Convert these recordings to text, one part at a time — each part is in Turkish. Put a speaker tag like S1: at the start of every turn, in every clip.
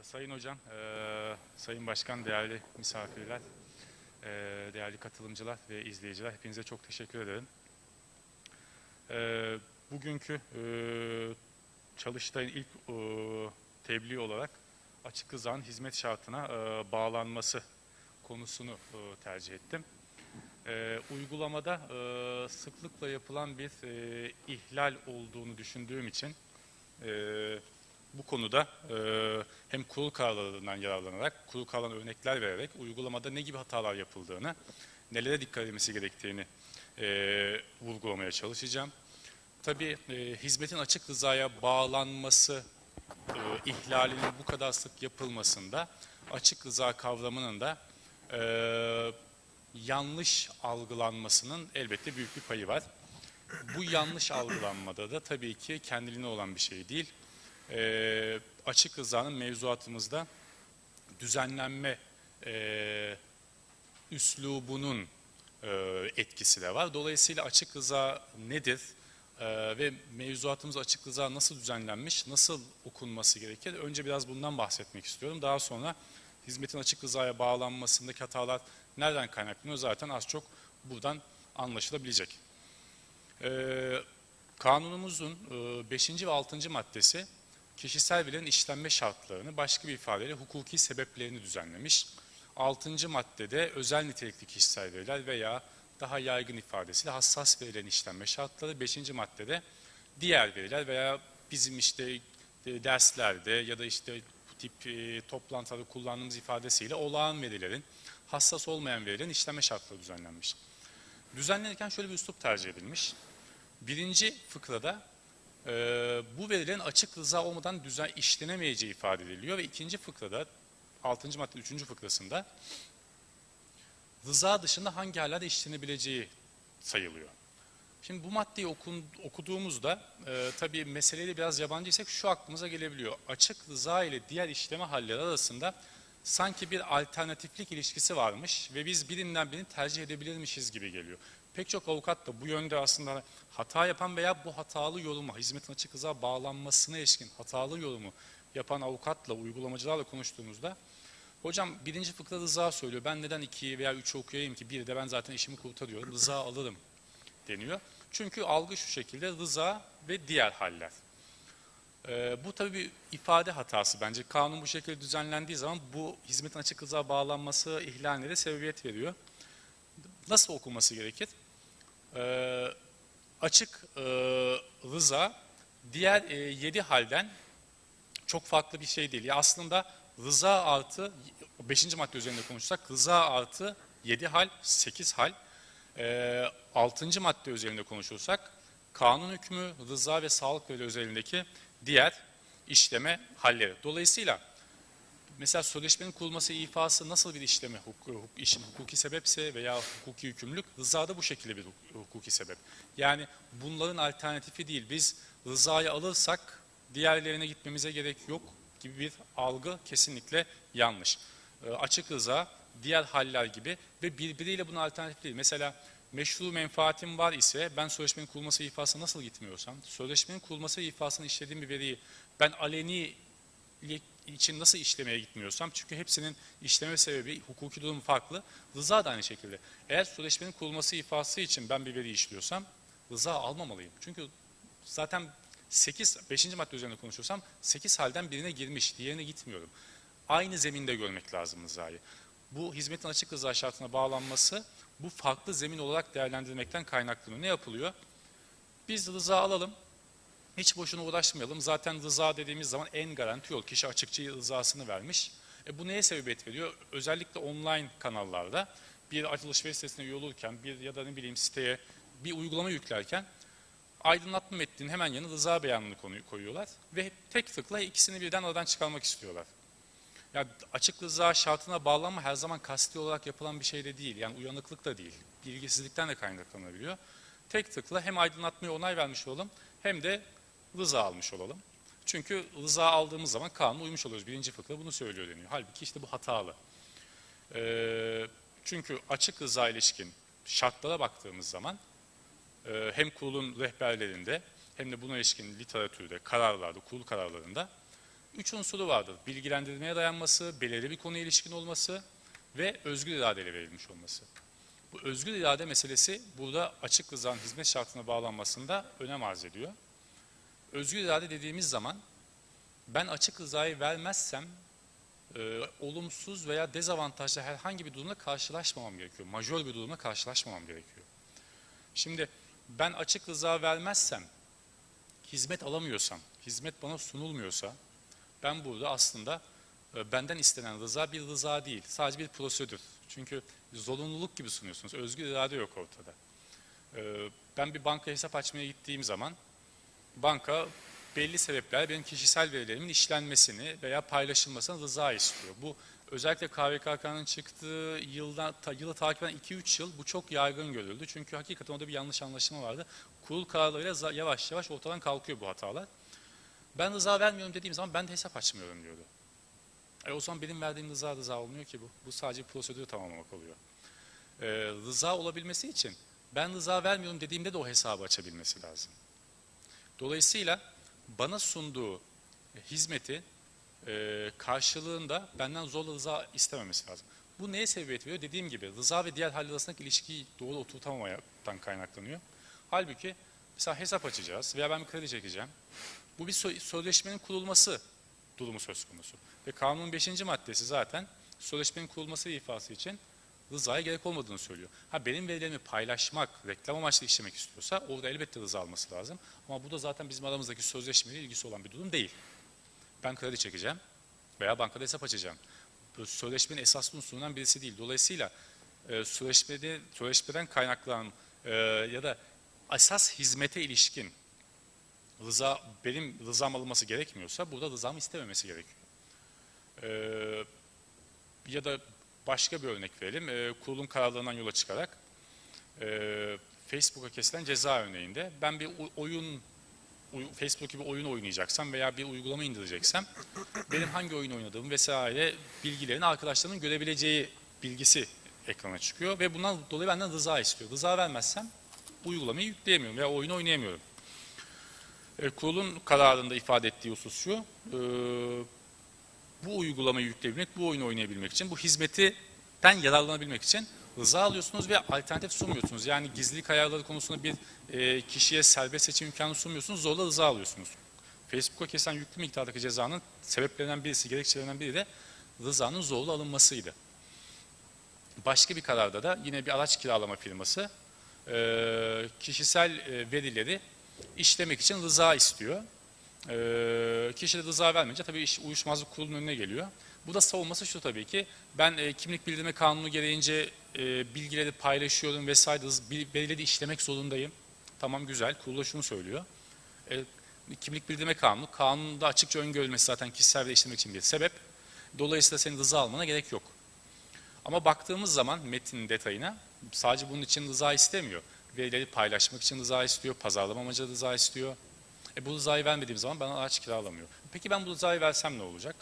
S1: Ee, Sayın Hocam, e, Sayın Başkan, değerli misafirler, e, değerli katılımcılar ve izleyiciler hepinize çok teşekkür ederim. E, bugünkü e, Çalıştay'ın ilk e, tebliğ olarak açık rızanın hizmet şartına e, bağlanması konusunu e, tercih ettim. E, uygulamada e, sıklıkla yapılan bir e, ihlal olduğunu düşündüğüm için e, bu konuda e, hem kurul kararlarından yararlanarak, kurul kararlarına örnekler vererek uygulamada ne gibi hatalar yapıldığını, nelere dikkat edilmesi gerektiğini e, vurgulamaya çalışacağım. Tabii e, hizmetin açık rızaya bağlanması e, ihlalinin bu kadar sık yapılmasında açık rıza kavramının da e, yanlış algılanmasının elbette büyük bir payı var. Bu yanlış algılanmada da tabii ki kendiliğine olan bir şey değil. E, açık rızanın mevzuatımızda düzenlenme e, üslubunun e, etkisi de var. Dolayısıyla açık rıza nedir e, ve mevzuatımız açık rıza nasıl düzenlenmiş, nasıl okunması gerekir? Önce biraz bundan bahsetmek istiyorum. Daha sonra hizmetin açık rızaya bağlanmasındaki hatalar nereden kaynaklanıyor zaten az çok buradan anlaşılabilecek. E, kanunumuzun 5. ve 6. maddesi kişisel verilerin işlenme şartlarını başka bir ifadeyle hukuki sebeplerini düzenlemiş. 6. maddede özel nitelikli kişisel veriler veya daha yaygın ifadesiyle hassas verilerin işlenme şartları. 5. maddede diğer veriler veya bizim işte e, derslerde ya da işte bu tip e, toplantılarda kullandığımız ifadesiyle olağan verilerin, hassas olmayan verilerin işlenme şartları düzenlenmiş. Düzenlenirken şöyle bir üslup tercih edilmiş. Birinci fıkrada e, bu verilerin açık rıza olmadan düzen işlenemeyeceği ifade ediliyor ve ikinci fıkrada 6. madde 3. fıkrasında rıza dışında hangi hallerde işlenebileceği sayılıyor. Şimdi bu maddeyi okun, okuduğumuzda e, tabii meseleyle biraz yabancıysak şu aklımıza gelebiliyor. Açık rıza ile diğer işleme halleri arasında sanki bir alternatiflik ilişkisi varmış ve biz birinden birini tercih edebilirmişiz gibi geliyor. Pek çok avukat da bu yönde aslında hata yapan veya bu hatalı yorumu, hizmetin açık rıza bağlanmasına ilişkin hatalı yorumu yapan avukatla, uygulamacılarla konuştuğumuzda hocam birinci fıkra rıza söylüyor. Ben neden ikiyi veya üçü okuyayım ki? Bir de ben zaten işimi kurtarıyorum. Rıza alırım deniyor. Çünkü algı şu şekilde rıza ve diğer haller. Ee, bu tabii bir ifade hatası bence. Kanun bu şekilde düzenlendiği zaman bu hizmetin açık rıza bağlanması ihlaline de sebebiyet veriyor. Nasıl okunması gerekir? Ee, açık e, rıza diğer e, yedi halden çok farklı bir şey değil. Ya aslında rıza artı, beşinci madde üzerinde konuşsak, rıza artı yedi hal, sekiz hal. E, altıncı madde üzerinde konuşursak, kanun hükmü, rıza ve sağlık veri özelindeki diğer işleme halleri. Dolayısıyla mesela sözleşmenin kurulması ifası nasıl bir işleme, hukuk, işin hukuki sebepse veya hukuki yükümlülük, rıza da bu şekilde bir hukuki sebep. Yani bunların alternatifi değil. Biz rızayı alırsak diğerlerine gitmemize gerek yok gibi bir algı kesinlikle yanlış. E, açık rıza, diğer haller gibi ve birbiriyle bunun alternatif değil. Mesela meşru menfaatim var ise ben sözleşmenin kurulması ifası nasıl gitmiyorsam, sözleşmenin kurulması ifasını işlediğim bir veriyi ben aleni için nasıl işlemeye gitmiyorsam çünkü hepsinin işleme sebebi hukuki durum farklı. Rıza da aynı şekilde. Eğer sözleşmenin kurulması ifası için ben bir veri işliyorsam rıza almamalıyım. Çünkü zaten 8, 5. madde üzerinde konuşuyorsam 8 halden birine girmiş, diğerine gitmiyorum. Aynı zeminde görmek lazım rızayı. Bu hizmetin açık rıza şartına bağlanması bu farklı zemin olarak değerlendirmekten kaynaklanıyor. Ne yapılıyor? Biz rıza alalım, hiç boşuna uğraşmayalım. Zaten rıza dediğimiz zaman en garanti yol. Kişi açıkça rızasını vermiş. E bu neye sebebiyet veriyor? Özellikle online kanallarda bir alışveriş sitesine üye olurken bir ya da ne bileyim siteye bir uygulama yüklerken aydınlatma metninin hemen yanına rıza beyanını koyuyorlar ve tek tıkla ikisini birden aradan çıkarmak istiyorlar. Ya açık rıza şartına bağlanma her zaman kasti olarak yapılan bir şey de değil. Yani uyanıklık da değil. Bilgisizlikten de kaynaklanabiliyor. Tek tıkla hem aydınlatmaya onay vermiş olalım hem de rıza almış olalım. Çünkü rıza aldığımız zaman kanuna uymuş oluyoruz. Birinci fıkra bunu söylüyor deniyor. Halbuki işte bu hatalı. Ee, çünkü açık rıza ilişkin şartlara baktığımız zaman e, hem kurulun rehberlerinde hem de buna ilişkin literatürde, kararlarda, kurul kararlarında üç unsuru vardır. Bilgilendirmeye dayanması, belirli bir konuya ilişkin olması ve özgür iradeyle verilmiş olması. Bu özgür irade meselesi burada açık rızanın hizmet şartına bağlanmasında önem arz ediyor. Özgür irade dediğimiz zaman ben açık rızayı vermezsem e, olumsuz veya dezavantajlı herhangi bir durumla karşılaşmamam gerekiyor. Majör bir durumla karşılaşmamam gerekiyor. Şimdi ben açık rıza vermezsem, hizmet alamıyorsam, hizmet bana sunulmuyorsa ben burada aslında e, benden istenen rıza bir rıza değil, sadece bir prosedür. Çünkü zorunluluk gibi sunuyorsunuz, özgür irade yok ortada. E, Ben bir banka hesap açmaya gittiğim zaman banka belli sebepler benim kişisel verilerimin işlenmesini veya paylaşılmasını rıza istiyor. Bu özellikle KVKK'nın çıktığı yıldan, ta, yılı takip eden 2-3 yıl bu çok yaygın görüldü. Çünkü hakikaten orada bir yanlış anlaşılma vardı. Kurul kararlarıyla yavaş yavaş ortadan kalkıyor bu hatalar. Ben rıza vermiyorum dediğim zaman ben de hesap açmıyorum diyordu. E o zaman benim verdiğim rıza rıza olmuyor ki bu. Bu sadece prosedürü tamamlamak oluyor. Ee, rıza olabilmesi için ben rıza vermiyorum dediğimde de o hesabı açabilmesi lazım. Dolayısıyla bana sunduğu hizmeti e, karşılığında benden zorla rıza istememesi lazım. Bu neye sebebiyet veriyor? Dediğim gibi rıza ve diğer haller arasındaki ilişkiyi doğru oturtamamaktan kaynaklanıyor. Halbuki mesela hesap açacağız veya ben bir kredi çekeceğim. Bu bir sö- sözleşmenin kurulması durumu söz konusu. Ve kanunun 5. maddesi zaten sözleşmenin kurulması ifası için rızaya gerek olmadığını söylüyor. Ha benim verilerimi paylaşmak, reklam amaçlı işlemek istiyorsa orada elbette rıza alması lazım. Ama bu da zaten bizim aramızdaki sözleşmeyle ilgisi olan bir durum değil. Ben kredi çekeceğim veya bankada hesap açacağım. Bu sözleşmenin esaslı unsurundan birisi değil. Dolayısıyla e, sözleşmede, sözleşmeden kaynaklanan e, ya da esas hizmete ilişkin rıza benim rızam alınması gerekmiyorsa burada rızamı istememesi gerekiyor. E, ya da başka bir örnek verelim. E, kurulun kararlarından yola çıkarak e, Facebook'a kesilen ceza örneğinde ben bir oyun Facebook gibi oyun oynayacaksam veya bir uygulama indireceksem benim hangi oyun oynadığım vesaire bilgilerini arkadaşlarımın görebileceği bilgisi ekrana çıkıyor ve bundan dolayı benden rıza istiyor. Rıza vermezsem uygulamayı yükleyemiyorum veya oyunu oynayamıyorum. E, kurulun kararında ifade ettiği husus şu, e, bu uygulamayı yükleyebilmek, bu oyunu oynayabilmek için, bu hizmetten yararlanabilmek için rıza alıyorsunuz ve alternatif sunmuyorsunuz. Yani gizlilik ayarları konusunda bir e, kişiye serbest seçim imkanı sunmuyorsunuz, zorla rıza alıyorsunuz. Facebook'a kesen yüklü miktardaki cezanın sebeplerinden birisi, gerekçelerinden biri de rızanın zorla alınmasıydı. Başka bir kararda da yine bir araç kiralama firması e, kişisel e, verileri işlemek için rıza istiyor. Ee, kişi de rıza vermeyince tabii iş uyuşmazlık kurulunun önüne geliyor. Bu da savunması şu tabii ki ben e, kimlik bildirme kanunu gereğince e, bilgileri paylaşıyorum vesaire belirli işlemek zorundayım. Tamam güzel kurulu şunu söylüyor. E, kimlik bildirme kanunu kanunda açıkça öngörülmesi zaten kişisel veri işlemek için bir sebep. Dolayısıyla senin rıza almana gerek yok. Ama baktığımız zaman metnin detayına sadece bunun için rıza istemiyor. Verileri paylaşmak için rıza istiyor, pazarlama amacıyla rıza istiyor. E bu rızayı vermediğim zaman bana araç kiralamıyor. Peki ben bu rızayı versem ne olacak?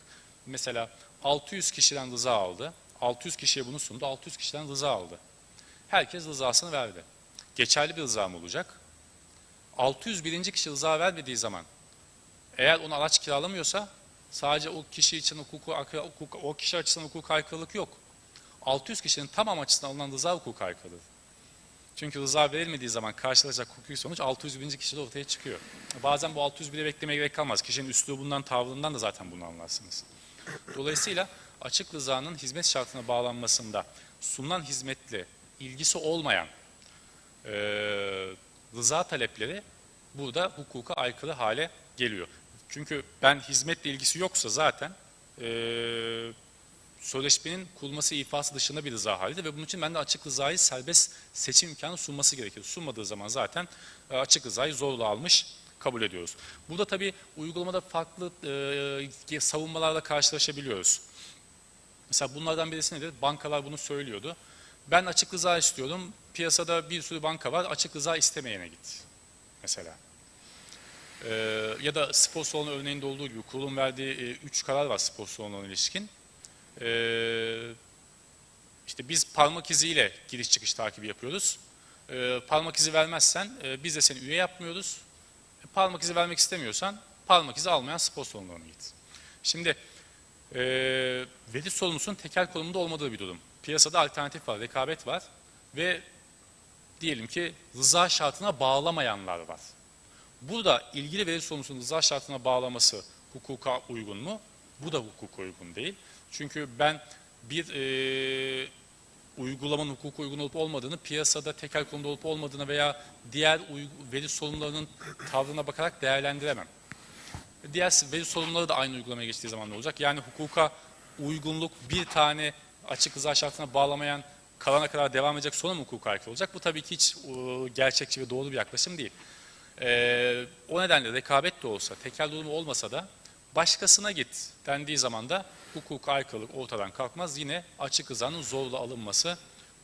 S1: Mesela 600 kişiden rıza aldı. 600 kişiye bunu sundu. 600 kişiden rıza aldı. Herkes rızasını verdi. Geçerli bir rıza mı olacak? 601. kişi rıza vermediği zaman eğer onu araç kiralamıyorsa sadece o kişi için hukuku, hukuk, o kişi açısından hukuk aykırılık yok. 600 kişinin tamam açısından alınan rıza hukuk aykırıdır. Çünkü rıza verilmediği zaman karşılaşacak hukuki sonuç 601. kişide ortaya çıkıyor. Bazen bu 601'e beklemeye gerek kalmaz. Kişinin üslubundan, tavrından da zaten bunu anlarsınız. Dolayısıyla açık rızanın hizmet şartına bağlanmasında sunulan hizmetle ilgisi olmayan e, rıza talepleri burada hukuka aykırı hale geliyor. Çünkü ben hizmetle ilgisi yoksa zaten e, sözleşmenin kurulması ifası dışında bir rıza halidir ve bunun için ben de açık rızayı serbest seçim imkanı sunması gerekir. Sunmadığı zaman zaten e, açık rızayı zorla almış kabul ediyoruz. Burada tabii uygulamada farklı e, savunmalarla karşılaşabiliyoruz. Mesela bunlardan birisi nedir? Bankalar bunu söylüyordu. Ben açık rıza istiyorum. Piyasada bir sürü banka var. Açık rıza istemeyene git. Mesela. Ee, ya da spor salonu örneğinde olduğu gibi kurulun verdiği 3 karar var spor salonuna ilişkin. Ee, işte biz parmak iziyle giriş çıkış takibi yapıyoruz. Ee, parmak izi vermezsen e, biz de seni üye yapmıyoruz. E, parmak izi vermek istemiyorsan parmak izi almayan spor salonlarına git. Şimdi e, veri sorumlusunun tekel konumunda olmadığı bir durum. Piyasada alternatif var, rekabet var ve diyelim ki rıza şartına bağlamayanlar var. Burada ilgili veri sorumlusunun rıza şartına bağlaması hukuka uygun mu? Bu da hukuka uygun değil. Çünkü ben bir e, uygulamanın hukuka uygun olup olmadığını, piyasada tekel konumda olup olmadığını veya diğer veri sorumlularının tavrına bakarak değerlendiremem. Diğer veri sorumluları da aynı uygulamaya geçtiği zaman ne olacak? Yani hukuka uygunluk bir tane açık rıza şartına bağlamayan kalana kadar devam edecek sonra mı hukuka aykırı olacak? Bu tabii ki hiç e, gerçekçi ve doğru bir yaklaşım değil. Ee, o nedenle rekabet de olsa, tekel durumu olmasa da başkasına git dendiği zaman da hukuka aykırılık ortadan kalkmaz. Yine açık rızanın zorla alınması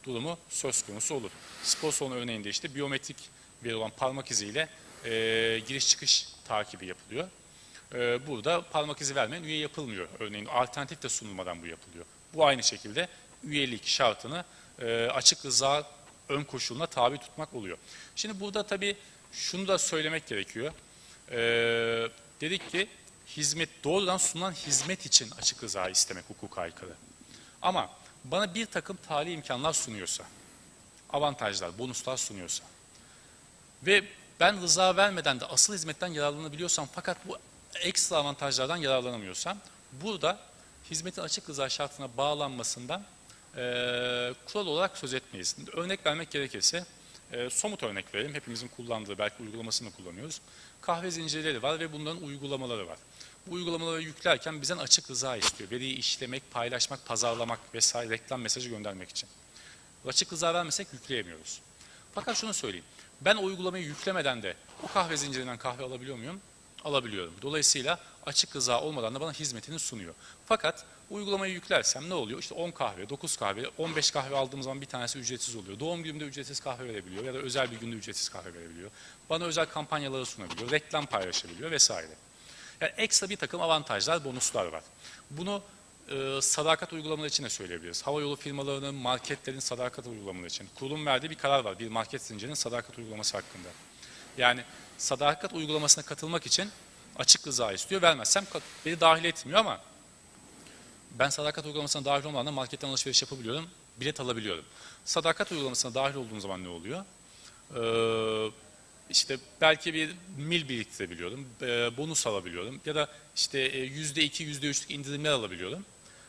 S1: durumu söz konusu olur. Spor salonu örneğinde işte biyometrik veri olan parmak iziyle e, giriş çıkış takibi yapılıyor. E, burada parmak izi vermeyen üye yapılmıyor. Örneğin alternatif de sunulmadan bu yapılıyor. Bu aynı şekilde üyelik şartını e, açık rıza ön koşuluna tabi tutmak oluyor. Şimdi burada tabii şunu da söylemek gerekiyor. E, dedik ki hizmet doğrudan sunulan hizmet için açık rıza istemek hukuka aykırı. Ama bana bir takım tali imkanlar sunuyorsa, avantajlar, bonuslar sunuyorsa ve ben rıza vermeden de asıl hizmetten yararlanabiliyorsam fakat bu ekstra avantajlardan yararlanamıyorsam burada hizmetin açık rıza şartına bağlanmasından eee kural olarak söz etmeyiz. Örnek vermek gerekirse eee, somut örnek verelim. Hepimizin kullandığı belki uygulamasını kullanıyoruz. Kahve zincirleri var ve bunların uygulamaları var. Bu uygulamaları yüklerken bizden açık rıza istiyor. Veriyi işlemek, paylaşmak, pazarlamak vesaire reklam mesajı göndermek için. Açık rıza vermesek yükleyemiyoruz. Fakat şunu söyleyeyim. Ben o uygulamayı yüklemeden de o kahve zincirinden kahve alabiliyor muyum? Alabiliyorum. Dolayısıyla açık rıza olmadan da bana hizmetini sunuyor. Fakat uygulamayı yüklersem ne oluyor? İşte 10 kahve, 9 kahve, 15 kahve aldığım zaman bir tanesi ücretsiz oluyor. Doğum günümde ücretsiz kahve verebiliyor ya da özel bir günde ücretsiz kahve verebiliyor. Bana özel kampanyaları sunabiliyor, reklam paylaşabiliyor vesaire. Yani ekstra bir takım avantajlar, bonuslar var. Bunu e, sadakat uygulamaları için de söyleyebiliriz. Havayolu firmalarının, marketlerin sadakat uygulamaları için. Kurulun verdiği bir karar var. Bir market zincirinin sadakat uygulaması hakkında. Yani sadakat uygulamasına katılmak için açık rıza istiyor. Vermezsem beni dahil etmiyor ama ben sadakat uygulamasına dahil olmadan da marketten alışveriş yapabiliyorum. Bilet alabiliyorum. Sadakat uygulamasına dahil olduğum zaman ne oluyor? Ee, işte belki bir mil biriktirebiliyorum, e, bonus alabiliyorum ya da işte e, yüzde iki, yüzde üçlük indirimler alabiliyorum.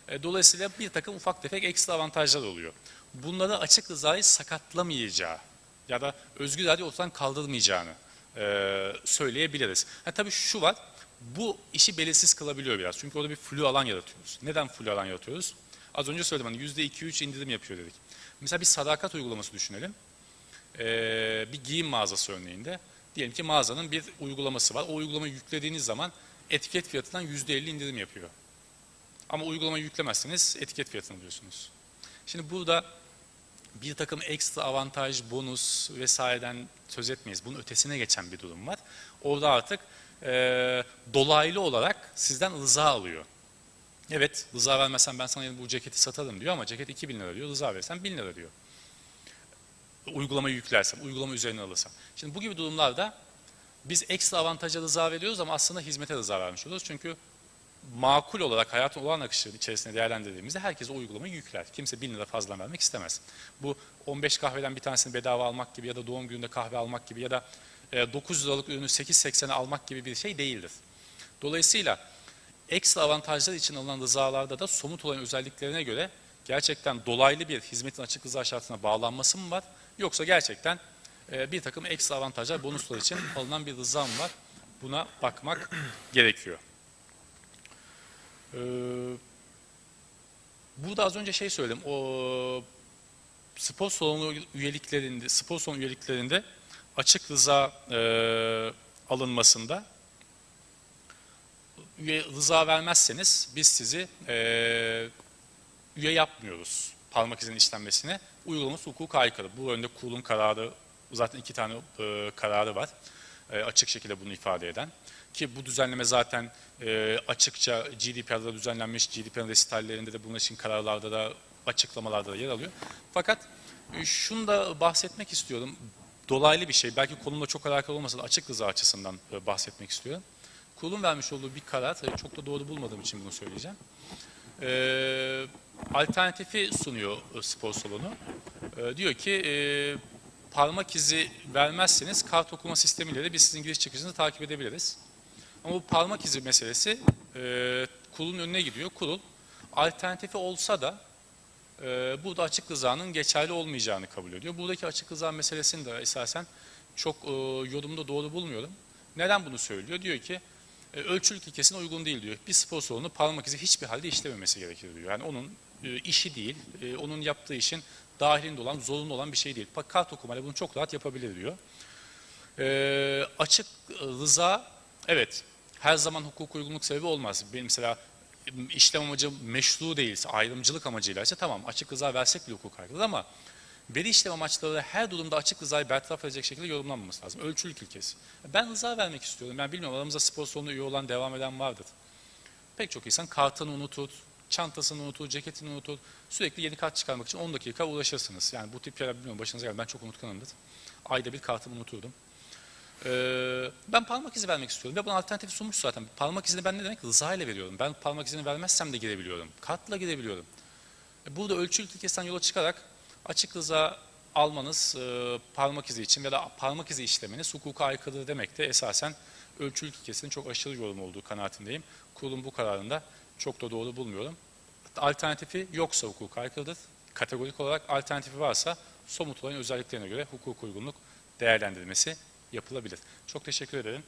S1: E, Dolayısıyla bir takım ufak tefek ekstra avantajlar oluyor. Bunları açık rızayı sakatlamayacağı ya da özgür irade ortadan kaldırmayacağını söyleyebiliriz. Ha, tabii şu var, bu işi belirsiz kılabiliyor biraz. Çünkü orada bir flu alan yaratıyoruz. Neden flu alan yaratıyoruz? Az önce söyledim hani yüzde iki üç indirim yapıyor dedik. Mesela bir sadakat uygulaması düşünelim. Ee, bir giyim mağazası örneğinde. Diyelim ki mağazanın bir uygulaması var. O uygulamayı yüklediğiniz zaman etiket fiyatından yüzde elli indirim yapıyor. Ama uygulamayı yüklemezseniz etiket fiyatını alıyorsunuz. Şimdi burada bir takım ekstra avantaj, bonus vesaireden söz etmeyiz. Bunun ötesine geçen bir durum var. Orada artık e, dolaylı olarak sizden rıza alıyor. Evet, rıza vermezsen ben sana bu ceketi satarım diyor ama ceket 2000 lira diyor, rıza verirsen 1000 lira diyor. Uygulamayı yüklersem, uygulama üzerine alırsam. Şimdi bu gibi durumlarda biz ekstra avantaja rıza veriyoruz ama aslında hizmete rıza vermiş oluyoruz. Çünkü makul olarak hayatın olağan akışı içerisinde değerlendirdiğimizde herkes o uygulamayı yükler. Kimse 1000 lira fazla vermek istemez. Bu 15 kahveden bir tanesini bedava almak gibi ya da doğum gününde kahve almak gibi ya da e, 9 liralık ürünü 8.80'e almak gibi bir şey değildir. Dolayısıyla ekstra avantajlar için alınan rızalarda da somut olan özelliklerine göre gerçekten dolaylı bir hizmetin açık rıza şartına bağlanması mı var? Yoksa gerçekten e, bir takım ekstra avantajlar, bonuslar için alınan bir rıza mı var? Buna bakmak gerekiyor. Ee, burada az önce şey söyledim. O spor salonu üyeliklerinde, spor salonu üyeliklerinde açık rıza e, alınmasında üye rıza vermezseniz biz sizi e, üye yapmıyoruz parmak izinin işlenmesine. Uygulaması hukuka aykırı. Bu yönde kurulun kararı, zaten iki tane e, kararı var. E, açık şekilde bunu ifade eden. Ki bu düzenleme zaten e, açıkça GDPR'da düzenlenmiş, GDPR'ın resitallerinde de bunun için kararlarda da açıklamalarda da yer alıyor. Fakat e, şunu da bahsetmek istiyorum. Dolaylı bir şey, belki konumla çok alakalı olmasa da açık rıza açısından e, bahsetmek istiyorum. kurulun vermiş olduğu bir karar, çok da doğru bulmadığım için bunu söyleyeceğim. Ee, alternatifi sunuyor e, spor salonu. Ee, diyor ki e, parmak izi vermezseniz kart okuma sistemiyle de biz sizin giriş çıkışınızı takip edebiliriz. Ama bu parmak izi meselesi e, kurulun önüne gidiyor. Kurul alternatifi olsa da e, burada açık rızanın geçerli olmayacağını kabul ediyor. Buradaki açık rıza meselesini de esasen çok e, yorumda doğru bulmuyorum. Neden bunu söylüyor? Diyor ki e, ölçülük ilkesine uygun değil diyor. Bir spor salonu parmak izi hiçbir halde işlememesi gerekir diyor. Yani onun e, işi değil, e, onun yaptığı işin dahilinde olan, zorunlu olan bir şey değil. Kart okumayla bunu çok rahat yapabilir diyor. E, açık rıza, evet her zaman hukuk uygunluk sebebi olmaz. Benim mesela işlem amacı meşru değilse, ayrımcılık amacıyla ise tamam açık rıza versek bile hukuk aykırıdır ama veri işlem amaçları her durumda açık rızayı bertaraf edecek şekilde yorumlanmaması lazım. Ölçülük ilkesi. Ben rıza vermek istiyorum. Ben bilmiyorum aramızda spor salonu üye olan, devam eden vardır. Pek çok insan kartını unutur, çantasını unutur, ceketini unutur. Sürekli yeni kart çıkarmak için 10 dakika uğraşırsınız. Yani bu tip şeyler bilmiyorum başınıza geldi. Ben çok unutkanımdır. Ayda bir kartımı unuturdum. Ee, ben parmak izi vermek istiyorum ve buna alternatif sunmuş zaten. Parmak izini ben ne demek? Rıza ile veriyorum. Ben parmak izini vermezsem de girebiliyorum. Kartla girebiliyorum. E, Burada ölçülük ilkesinden yola çıkarak açık rıza almanız e, parmak izi için ya da parmak izi işlemeniz hukuka aykırı demek de esasen ölçülük ilkesinin çok aşırı yorum olduğu kanaatindeyim. Kurulun bu kararında çok da doğru bulmuyorum. Alternatifi yoksa hukuka aykırıdır. Kategorik olarak alternatifi varsa somut olan özelliklerine göre hukuk uygunluk değerlendirilmesi yapılabilir. Çok teşekkür ederim.